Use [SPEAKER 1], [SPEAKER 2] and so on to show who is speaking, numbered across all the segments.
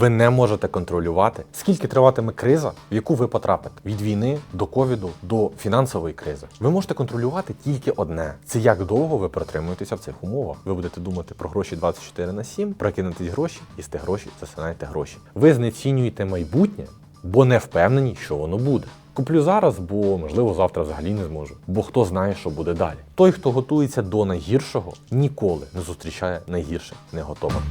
[SPEAKER 1] Ви не можете контролювати, скільки триватиме криза, в яку ви потрапите від війни до ковіду до фінансової кризи. Ви можете контролювати тільки одне: це як довго ви протримуєтеся в цих умовах. Ви будете думати про гроші 24 на 7, прокинетесь гроші, їсте гроші, засинаєте гроші. Ви знецінюєте майбутнє, бо не впевнені, що воно буде. Куплю зараз, бо можливо завтра взагалі не зможу. Бо хто знає, що буде далі. Той, хто готується до найгіршого, ніколи не зустрічає найгірше не готовим.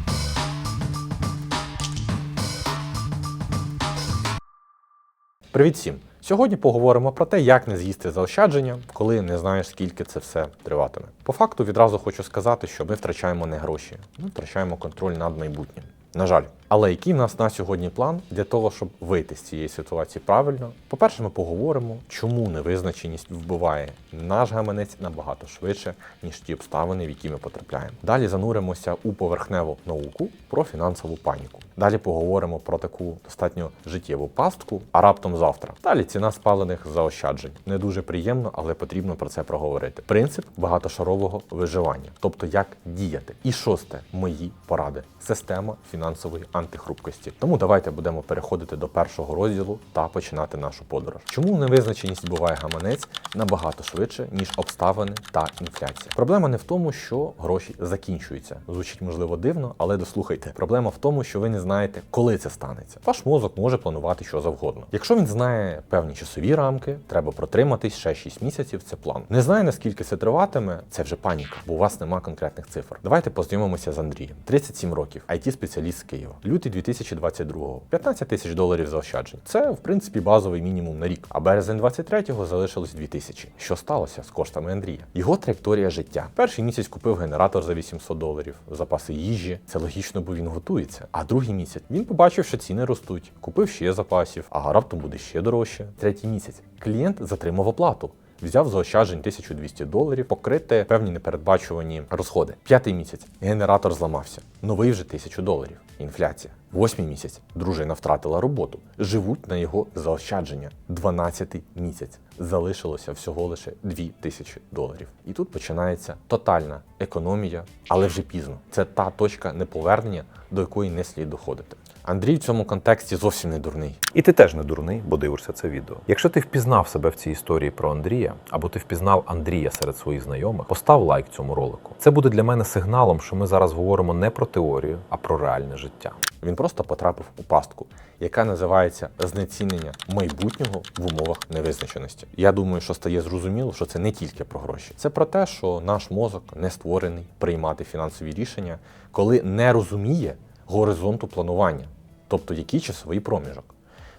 [SPEAKER 1] Привіт всім! Сьогодні поговоримо про те, як не з'їсти заощадження, коли не знаєш, скільки це все триватиме. По факту відразу хочу сказати, що ми втрачаємо не гроші, ми втрачаємо контроль над майбутнім. На жаль, але який в нас на сьогодні план для того, щоб вийти з цієї ситуації правильно? По-перше, ми поговоримо, чому невизначеність вбиває наш гаманець набагато швидше, ніж ті обставини, в які ми потрапляємо. Далі зануримося у поверхневу науку про фінансову паніку. Далі поговоримо про таку достатньо життєву пастку, а раптом завтра. Далі ціна спалених заощаджень. Не дуже приємно, але потрібно про це проговорити. Принцип багатошарового виживання, тобто як діяти. І шосте мої поради. Система фінансової антихрупкості. Тому давайте будемо переходити до першого розділу та починати нашу подорож. Чому невизначеність буває гаманець набагато швидше, ніж обставини та інфляція? Проблема не в тому, що гроші закінчуються. Звучить можливо дивно, але дослухайте. Проблема в тому, що ви не знаєте, коли це станеться. Ваш мозок може планувати що завгодно. Якщо він знає певні часові рамки, треба протриматись ще 6 місяців. Це план. Не знає наскільки це триватиме, це вже паніка, бо у вас нема конкретних цифр. Давайте познайомимося з Андрієм. 37 років, it спеціаліст з Києва. Лютий 2022-го. 15 тисяч доларів заощаджень. Це в принципі базовий мінімум на рік. А березень 23-го залишилось 2 тисячі. Що сталося з коштами Андрія? Його траєкторія життя. Перший місяць купив генератор за 800 доларів, запаси їжі. Це логічно, бо він готується. А другий місяць він побачив, що ціни ростуть, купив ще запасів, а раптом буде ще дорожче. Третій місяць клієнт затримав оплату. Взяв заощаджень 1200 доларів, покрити певні непередбачувані розходи. П'ятий місяць генератор зламався. Новий вже 1000 доларів. Інфляція. Восьмий місяць дружина втратила роботу. Живуть на його заощадження. Дванадцятий місяць залишилося всього лише 2000 доларів. І тут починається тотальна економія, але вже пізно. Це та точка неповернення, до якої не слід доходити. Андрій в цьому контексті зовсім не дурний.
[SPEAKER 2] І ти теж не дурний, бо дивишся це відео. Якщо ти впізнав себе в цій історії про Андрія, або ти впізнав Андрія серед своїх знайомих, постав лайк цьому ролику. Це буде для мене сигналом, що ми зараз говоримо не про теорію, а про реальне життя.
[SPEAKER 1] Він просто потрапив у пастку, яка називається знецінення майбутнього в умовах невизначеності. Я думаю, що стає зрозуміло, що це не тільки про гроші. Це про те, що наш мозок не створений приймати фінансові рішення, коли не розуміє горизонту планування, тобто який часовий проміжок.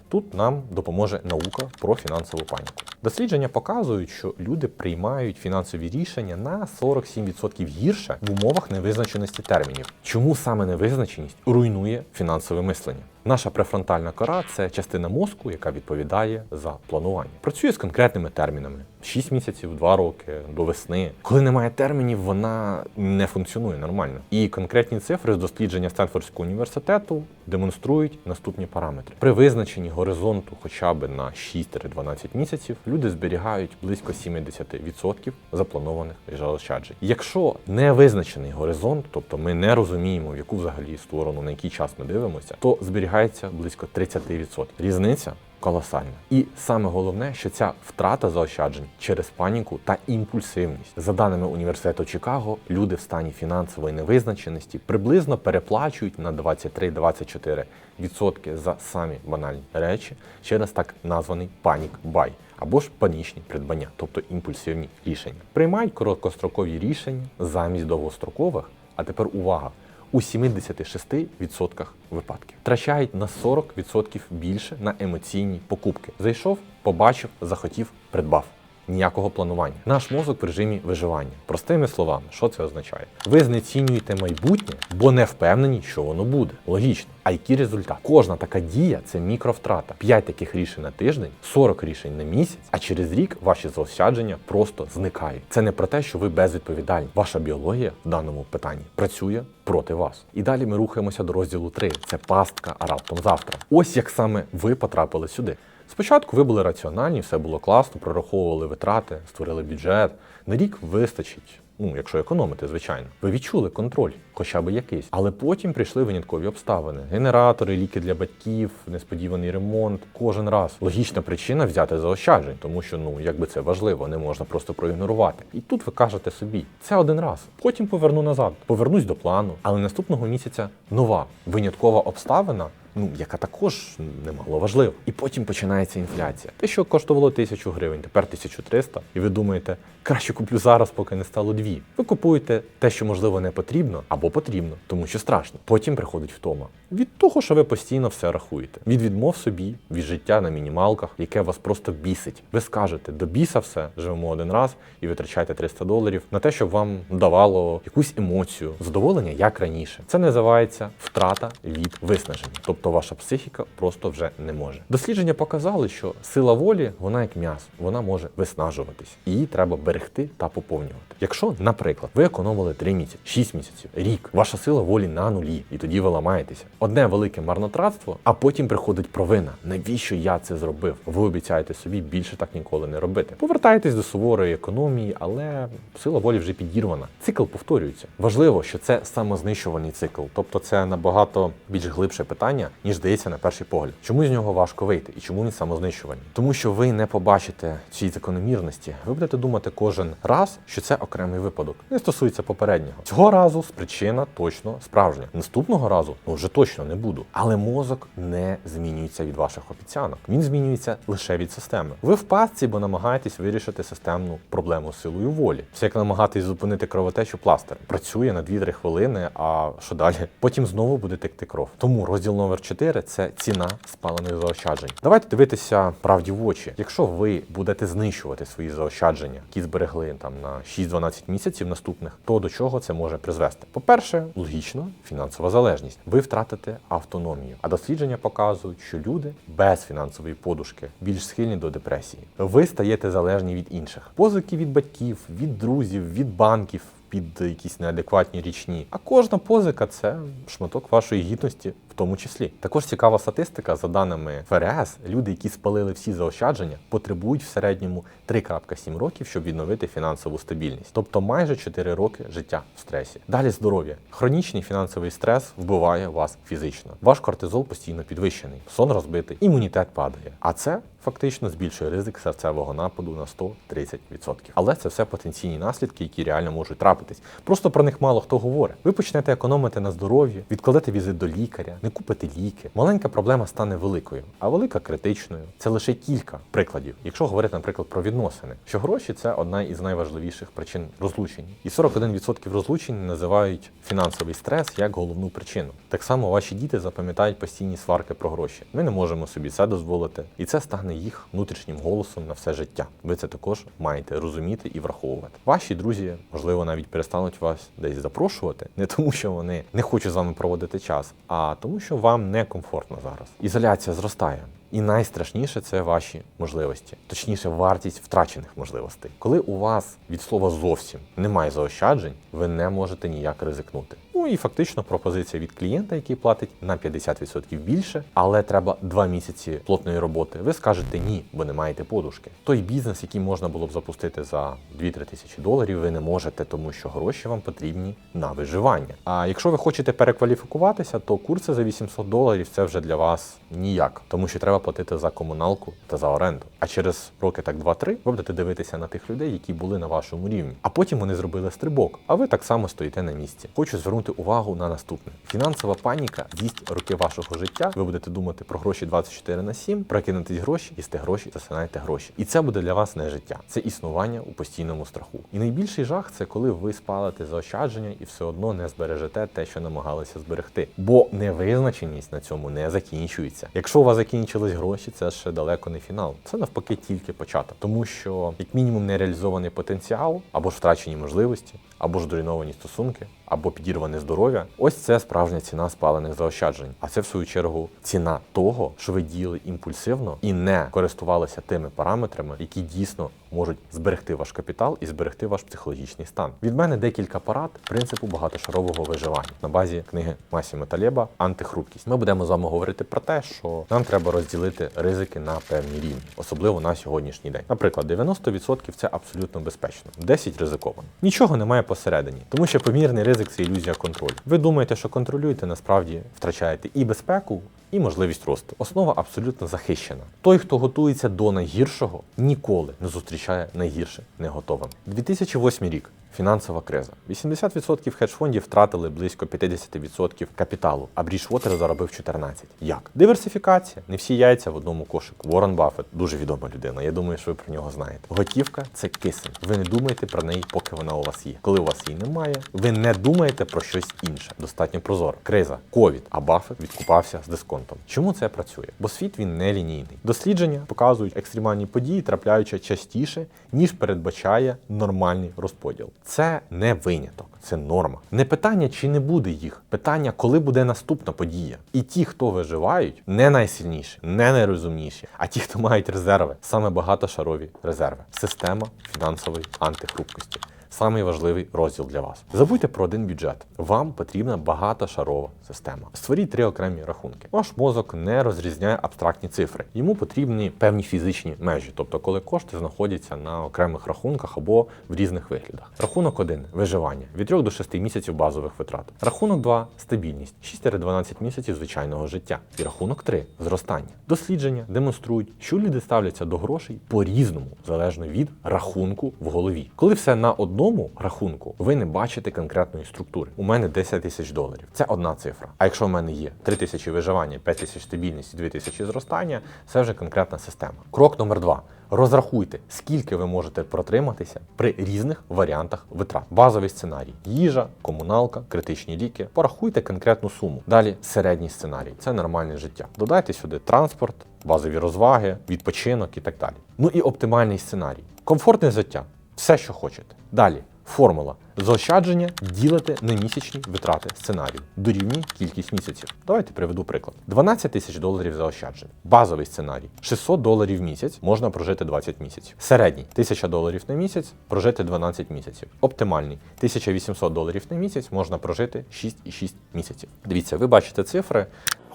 [SPEAKER 1] Тут нам допоможе наука про фінансову паніку. Дослідження показують, що люди приймають фінансові рішення на 47% гірше в умовах невизначеності термінів. Чому саме невизначеність руйнує фінансове мислення? Наша префронтальна кора це частина мозку, яка відповідає за планування. Працює з конкретними термінами: 6 місяців, 2 роки, до весни. Коли немає термінів, вона не функціонує нормально. І конкретні цифри з дослідження Стенфордського університету демонструють наступні параметри. При визначенні горизонту хоча б на 6-12 місяців люди зберігають близько 70% запланованих заощаджень. Якщо не визначений горизонт, тобто ми не розуміємо, в яку взагалі сторону, на який час ми дивимося, то зберігається близько 30%. Різниця колосальна. І саме головне, що ця втрата заощаджень через паніку та імпульсивність. За даними університету Чикаго, люди в стані фінансової невизначеності приблизно переплачують на 23-24% за самі банальні речі через так названий панік бай. Або ж панічні придбання, тобто імпульсивні рішення. Приймають короткострокові рішення замість довгострокових, а тепер увага! У 76% випадків втрачають на 40% більше на емоційні покупки. Зайшов, побачив, захотів, придбав. Ніякого планування. Наш мозок в режимі виживання. Простими словами, що це означає? Ви знецінюєте майбутнє, бо не впевнені, що воно буде. Логічно. А який результат? Кожна така дія це мікровтрата. 5 таких рішень на тиждень, 40 рішень на місяць, а через рік ваші заощадження просто зникають. Це не про те, що ви безвідповідальні. Ваша біологія в даному питанні працює проти вас. І далі ми рухаємося до розділу 3. Це пастка, а раптом завтра. Ось як саме ви потрапили сюди. Спочатку ви були раціональні, все було класно, прораховували витрати, створили бюджет. На рік вистачить. Ну, якщо економите, звичайно. Ви відчули контроль, хоча б якийсь. Але потім прийшли виняткові обставини: генератори, ліки для батьків, несподіваний ремонт. Кожен раз логічна причина взяти заощаджень, тому що ну якби це важливо, не можна просто проігнорувати. І тут ви кажете собі, це один раз. Потім поверну назад, повернусь до плану. Але наступного місяця нова виняткова обставина. Ну, яка також немало важлива. І потім починається інфляція. Те, що коштувало тисячу гривень, тепер 1300. І ви думаєте, краще куплю зараз, поки не стало дві. Ви купуєте те, що можливо не потрібно або потрібно, тому що страшно. Потім приходить втома. Від того, що ви постійно все рахуєте. Від відмов собі, від життя на мінімалках, яке вас просто бісить. Ви скажете, до біса все, живемо один раз і витрачаєте 300 доларів на те, щоб вам давало якусь емоцію, задоволення як раніше. Це називається втрата від виснаження. Тобто ваша психіка просто вже не може. Дослідження показали, що сила волі вона як м'ясо, вона може виснажуватись. Її треба берегти та поповнювати. Якщо, наприклад, ви економили 3 місяці, 6 місяців, рік, ваша сила волі на нулі, і тоді ви ламаєтеся. Одне велике марнотратство, а потім приходить провина. Навіщо я це зробив? Ви обіцяєте собі більше так ніколи не робити. Повертаєтесь до суворої економії, але сила волі вже підірвана. Цикл повторюється. Важливо, що це самознищувальний цикл, тобто це набагато більш глибше питання, ніж здається на перший погляд. Чому з нього важко вийти і чому він самознищувальний? Тому що ви не побачите цієї закономірності. Ви будете думати кожен раз, що це окремий випадок. Не стосується попереднього. Цього разу причина точно справжня. Наступного разу ну вже точно не буду. Але мозок не змінюється від ваших обіцянок. Він змінюється лише від системи. Ви в пастці, бо намагаєтесь вирішити системну проблему силою волі. Це як намагатись зупинити кровотечу пластером. Працює на 2-3 хвилини, а що далі? Потім знову буде текти кров. Тому розділ номер 4 – це ціна спалених заощаджень. Давайте дивитися правді в очі. Якщо ви будете знищувати свої заощадження, які зберегли там на 6-12 місяців наступних, то до чого це може призвести? По-перше, логічно, фінансова залежність. Ви втратите автономію. А дослідження показують, що люди без фінансової подушки більш схильні до депресії. Ви стаєте залежні від інших. Позики від батьків, від друзів, від банків. Під якісь неадекватні річні. А кожна позика це шматок вашої гідності, тому числі. Також цікава статистика, за даними ФРС, люди, які спалили всі заощадження, потребують в середньому 3,7 років, щоб відновити фінансову стабільність, тобто майже 4 роки життя в стресі. Далі здоров'я. Хронічний фінансовий стрес вбиває вас фізично. Ваш кортизол постійно підвищений, сон розбитий, імунітет падає. А це фактично збільшує ризик серцевого нападу на 130%. Але це все потенційні наслідки, які реально можуть трапитись. Просто про них мало хто говорить. Ви почнете економити на здоров'ї, відкладете візит до лікаря, не купите ліки. Маленька проблема стане великою, а велика критичною. Це лише кілька прикладів. Якщо говорити, наприклад, про відносини, що гроші це одна із найважливіших причин розлучень. І 41% розлучень називають фінансовий стрес як головну причину. Так само ваші діти запам'ятають постійні сварки про гроші. Ми не можемо собі це дозволити, і це стане їх внутрішнім голосом на все життя. Ви це також маєте розуміти і враховувати. Ваші друзі, можливо, навіть перестануть вас десь запрошувати, не тому, що вони не хочуть з вами проводити час, а тому, що вам некомфортно зараз. Ізоляція зростає. І найстрашніше це ваші можливості, точніше, вартість втрачених можливостей. Коли у вас від слова зовсім немає заощаджень, ви не можете ніяк ризикнути. Ну і фактично пропозиція від клієнта, який платить на 50% більше, але треба два місяці плотної роботи. Ви скажете ні, бо не маєте подушки. Той бізнес, який можна було б запустити за 2-3 тисячі доларів, ви не можете, тому що гроші вам потрібні на виживання. А якщо ви хочете перекваліфікуватися, то курси за 800 доларів це вже для вас ніяк, тому що треба платити за комуналку та за оренду. А через роки так 2-3 ви будете дивитися на тих людей, які були на вашому рівні. А потім вони зробили стрибок, а ви так само стоїте на місці. Хочу звернути увагу на наступне: фінансова паніка з'їсть роки вашого життя. Ви будете думати про гроші 24 на 7, прокинутись гроші, їсти гроші, засинаєте гроші. І це буде для вас не життя, це існування у постійному страху. І найбільший жах це коли ви спалите заощадження і все одно не збережете те, що намагалися зберегти. Бо невизначеність на цьому не закінчується. Якщо у вас закінчились гроші, це ще далеко не фінал. Це навпаки тільки початок, тому що як мінімум нереалізований потенціал або ж втрачені можливості, або ж зруйновані стосунки, або підірване здоров'я. Ось це справжня ціна спалених заощаджень. А це в свою чергу ціна того, що ви діяли імпульсивно і не користувалися тими параметрами, які дійсно можуть зберегти ваш капітал і зберегти ваш психологічний стан. Від мене декілька порад принципу багатошарового виживання на базі книги Масіма Талєба Антихрупкість. Ми будемо з вами говорити про те, що нам треба розділити ризики на певні рівні, особливо на сьогоднішній день. Наприклад, 90% це абсолютно безпечно, 10% ризиковано. Нічого немає посередині, тому що помірний ризик це ілюзія контролю. Ви думаєте, що контролюєте, насправді втрачаєте і безпеку, і можливість росту. Основа абсолютно захищена. Той, хто готується до найгіршого, ніколи не зустрічає найгірше не готовим. 2008 рік. Фінансова криза. 80% хедж-фондів втратили близько 50% капіталу, а Бріджвотер заробив 14%. Як? Диверсифікація. Не всі яйця в одному кошику. Уоррен Баффет дуже відома людина. Я думаю, що ви про нього знаєте. Готівка це кисень. Ви не думаєте про неї, поки вона у вас є. Коли у вас її немає, ви не думаєте про щось інше. Достатньо прозоро. Криза, ковід, а Баффет відкупався з дисконтом. Чому це працює? Бо світ він не лінійний. Дослідження показують екстремальні події, трапляючи частіше, ніж передбачає нормальний розподіл. Це не виняток, це норма. Не питання, чи не буде їх, питання, коли буде наступна подія. І ті, хто виживають, не найсильніші, не найрозумніші, а ті, хто мають резерви, саме багатошарові резерви. Система фінансової антихрупкості. Самий важливий розділ для вас. Забудьте про один бюджет. Вам потрібна багатошарова система. Створіть три окремі рахунки. Ваш мозок не розрізняє абстрактні цифри. Йому потрібні певні фізичні межі, тобто коли кошти знаходяться на окремих рахунках або в різних виглядах. Рахунок 1 виживання від 3 до 6 місяців базових витрат. Рахунок 2 стабільність 6-12 місяців звичайного життя. І рахунок 3 зростання. Дослідження демонструють, що люди ставляться до грошей по-різному, залежно від рахунку в голові. Коли все на одному рахунку, ви не бачите конкретної структури. У мене 10 тисяч доларів. Це одна цифра. А якщо в мене є 3 тисячі виживання, 5 тисяч стабільність і 2 тисячі зростання, це вже конкретна система. Крок номер два. Розрахуйте, скільки ви можете протриматися при різних варіантах витрат. Базовий сценарій: їжа, комуналка, критичні ліки. Порахуйте конкретну суму. Далі середній сценарій це нормальне життя. Додайте сюди транспорт, базові розваги, відпочинок і так далі. Ну і оптимальний сценарій. Комфортне життя, все, що хочете. Далі. Формула заощадження ділите на місячні витрати сценарію. Дорівнює кількість місяців. Давайте приведу приклад: 12 тисяч доларів заощаджень. Базовий сценарій 600 доларів в місяць можна прожити 20 місяців. Середній 1000 доларів на місяць прожити 12 місяців. Оптимальний 1800 доларів на місяць можна прожити 6,6 місяців. Дивіться, ви бачите цифри.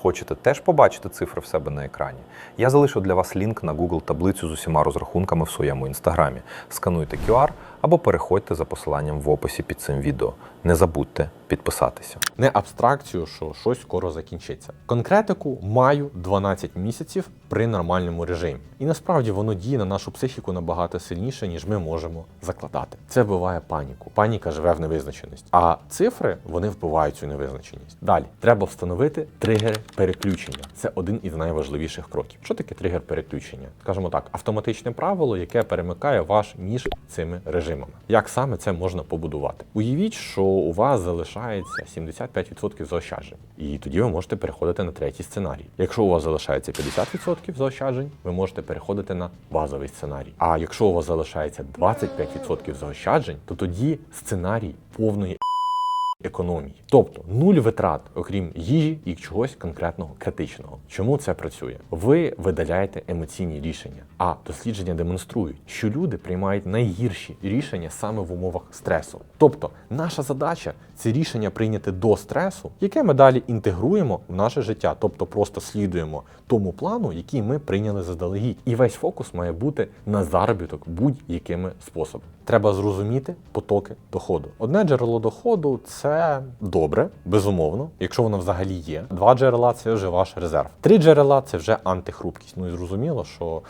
[SPEAKER 2] Хочете теж побачити цифри в себе на екрані? Я залишив для вас лінк на Google таблицю з усіма розрахунками в своєму інстаграмі. Скануйте QR або переходьте за посиланням в описі під цим відео. Не забудьте підписатися.
[SPEAKER 1] не абстракцію, що щось скоро закінчиться. Конкретику маю 12 місяців при нормальному режимі. І насправді воно діє на нашу психіку набагато сильніше, ніж ми можемо закладати. Це вбиває паніку. Паніка живе в невизначеності. А цифри вони вбивають цю невизначеність. Далі треба встановити тригери переключення. Це один із найважливіших кроків. Що таке тригер переключення? Скажімо так, автоматичне правило, яке перемикає ваш між цими режимами. Як саме це можна побудувати? Уявіть, що у вас залишається 75% заощаджень, і тоді ви можете переходити на третій сценарій. Якщо у вас залишається 50% заощаджень, ви можете переходити на базовий сценарій. А якщо у вас залишається 25% заощаджень, то тоді сценарій повної економії. Тобто нуль витрат, окрім їжі і чогось конкретного критичного. Чому це працює? Ви видаляєте емоційні рішення, а дослідження демонструють, що люди приймають найгірші рішення саме в умовах стресу. Тобто, наша задача це рішення прийняти до стресу, яке ми далі інтегруємо в наше життя, тобто просто слідуємо тому плану, який ми прийняли заздалегідь. І весь фокус має бути на заробіток будь-якими способами. Треба зрозуміти потоки доходу. Одне джерело доходу це добре, безумовно, якщо воно взагалі є. Два джерела це вже ваш резерв. Три джерела це вже антихрупкість. Ну і зрозуміло, що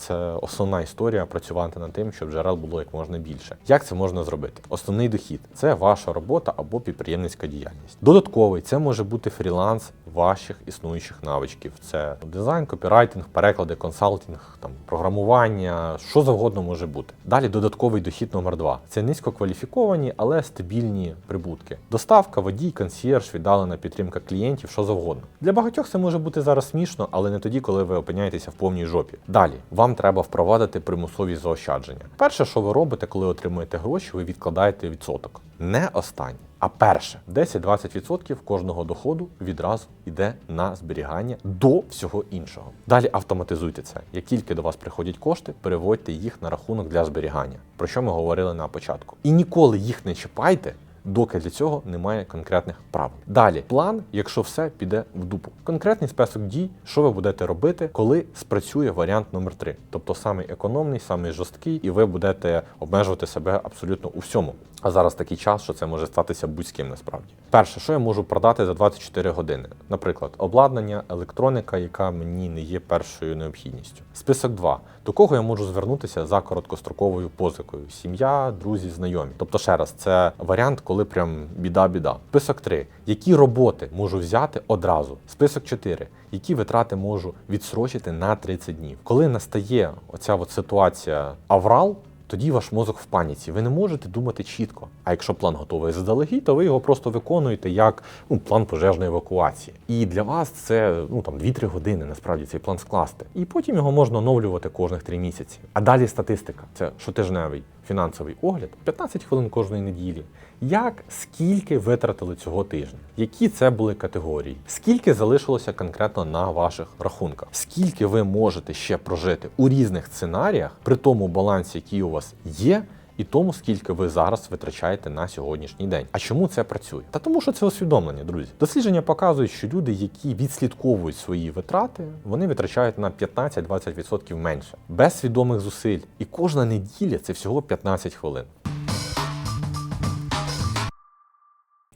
[SPEAKER 1] це основна історія працювати над тим, щоб джерел було як можна більше. Як це можна зробити? Основний дохід це ваша робота або підприємницька діяльність. Додатковий це може бути фріланс ваших існуючих навичків. Це дизайн, копірайтинг, переклади, консалтинг, там програмування, що завгодно може бути. Далі додатковий дохід номер два. Це низькокваліфіковані, але стабільні прибутки. Доставка, водій, консьєрж, віддалена підтримка клієнтів, що завгодно. Для багатьох це може бути зараз смішно, але не тоді, коли ви опиняєтеся в повній жопі. Далі вам вам треба впровадити примусові заощадження. Перше, що ви робите, коли отримуєте гроші, ви відкладаєте відсоток. Не останнє. А перше, 10-20% кожного доходу відразу йде на зберігання до всього іншого. Далі автоматизуйте це. Як тільки до вас приходять кошти, переводьте їх на рахунок для зберігання, про що ми говорили на початку. І ніколи їх не чіпайте. Доки для цього немає конкретних правил. Далі план, якщо все піде в дупу. Конкретний список дій, що ви будете робити, коли спрацює варіант номер 3 тобто самий економний, самий жорсткий, і ви будете обмежувати себе абсолютно у всьому. А зараз такий час, що це може статися будь-ким насправді. Перше, що я можу продати за 24 години, наприклад, обладнання, електроніка, яка мені не є першою необхідністю. Список 2. До кого я можу звернутися за короткостроковою позикою? Сім'я, друзі, знайомі. Тобто, ще раз, це варіант, коли прям біда-біда. Список 3. Які роботи можу взяти одразу? Список 4. Які витрати можу відсрочити на 30 днів? Коли настає оця от ситуація аврал, тоді ваш мозок в паніці. Ви не можете думати чітко. А якщо план готовий заздалегідь, то ви його просто виконуєте як ну, план пожежної евакуації. І для вас це ну там 2-3 години насправді цей план скласти. І потім його можна оновлювати кожних 3 місяці. А далі статистика це щотижневий фінансовий огляд, 15 хвилин кожної неділі. Як скільки витратили цього тижня? Які це були категорії? Скільки залишилося конкретно на ваших рахунках? Скільки ви можете ще прожити у різних сценаріях при тому балансі, який у вас є? І тому, скільки ви зараз витрачаєте на сьогоднішній день. А чому це працює? Та тому, що це усвідомлення, друзі. Дослідження показують, що люди, які відслідковують свої витрати, вони витрачають на 15-20% менше, без свідомих зусиль. І кожна неділя це всього 15 хвилин.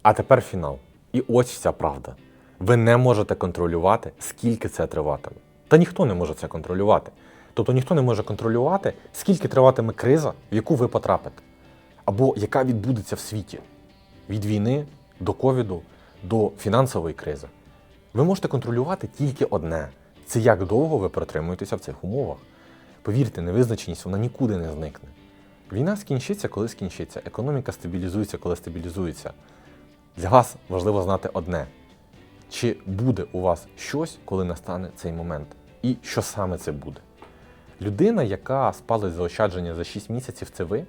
[SPEAKER 1] А тепер фінал. І ось вся правда. Ви не можете контролювати, скільки це триватиме. Та ніхто не може це контролювати. Тобто ніхто не може контролювати, скільки триватиме криза, в яку ви потрапите, або яка відбудеться в світі від війни до ковіду до фінансової кризи. Ви можете контролювати тільки одне: це як довго ви протримуєтеся в цих умовах. Повірте, невизначеність вона нікуди не зникне. Війна скінчиться, коли скінчиться. Економіка стабілізується, коли стабілізується. Для вас важливо знати одне: чи буде у вас щось, коли настане цей момент, і що саме це буде. Людина, яка спалить заощадження за 6 місяців, це ви,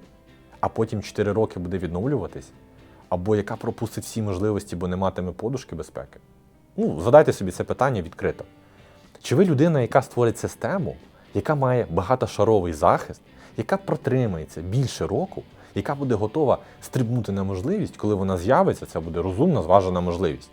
[SPEAKER 1] а потім 4 роки буде відновлюватись, або яка пропустить всі можливості, бо не матиме подушки безпеки. Ну, задайте собі це питання відкрито. Чи ви людина, яка створить систему, яка має багатошаровий захист, яка протримається більше року, яка буде готова стрибнути на можливість, коли вона з'явиться, це буде розумна, зважена можливість.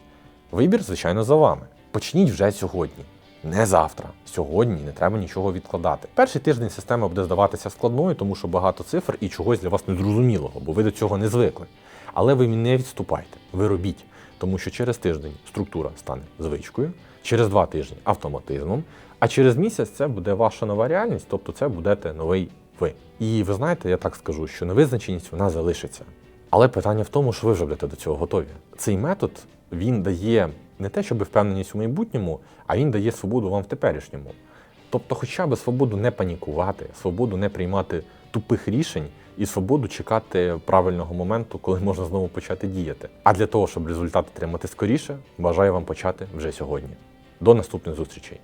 [SPEAKER 1] Вибір, звичайно, за вами. Почніть вже сьогодні, не завтра. Сьогодні не треба нічого відкладати. Перший тиждень система буде здаватися складною, тому що багато цифр і чогось для вас незрозумілого, бо ви до цього не звикли. Але ви не відступайте, ви робіть, тому що через тиждень структура стане звичкою, через два тижні автоматизмом, а через місяць це буде ваша нова реальність, тобто це будете новий ви. І ви знаєте, я так скажу, що невизначеність вона залишиться. Але питання в тому, що ви вже будете до цього готові. Цей метод він дає не те, щоб впевненість у майбутньому, а він дає свободу вам в теперішньому. Тобто, хоча б свободу не панікувати, свободу не приймати тупих рішень і свободу чекати правильного моменту, коли можна знову почати діяти. А для того, щоб результат отримати скоріше, бажаю вам почати вже сьогодні. До наступних зустрічей.